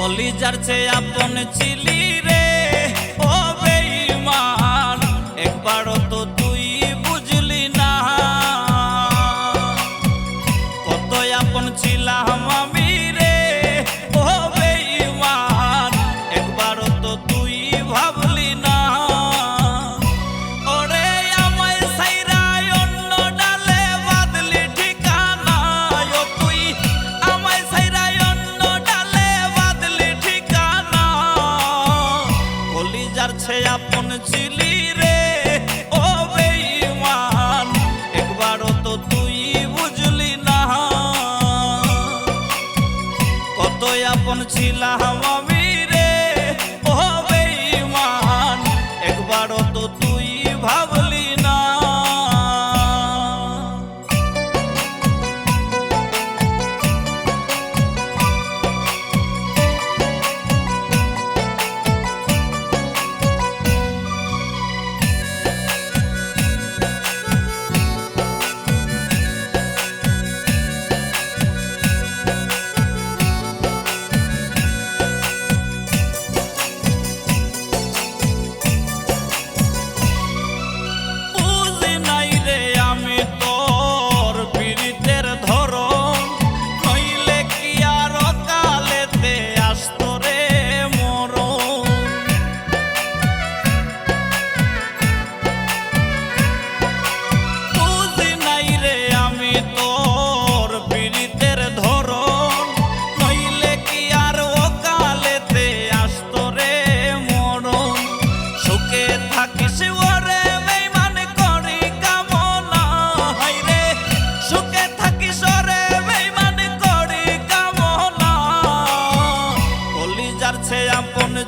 কলিজার চেয়ে আপন চিলি রে। ও বেঈমান, একবারও তো তুই বুঝলি না। কত আপন ছিলাম আমি রে। ও বেঈমান, একবারও তো তুই ভাবলি I'm worried.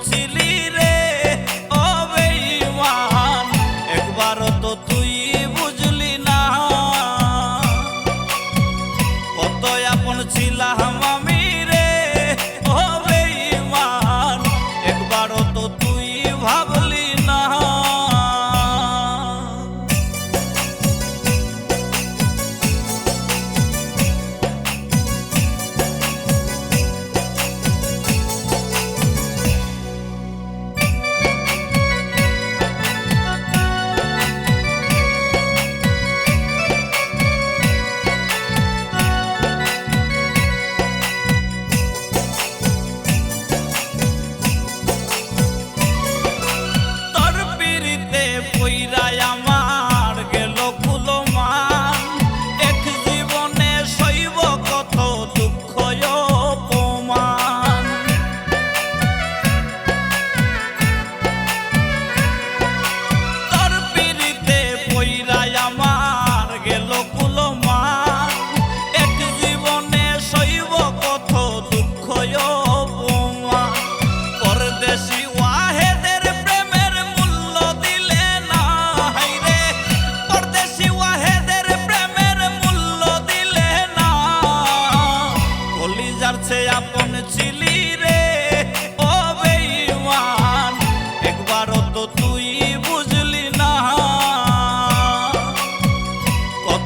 Until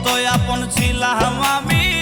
মতো আপন ছিলাম আমি।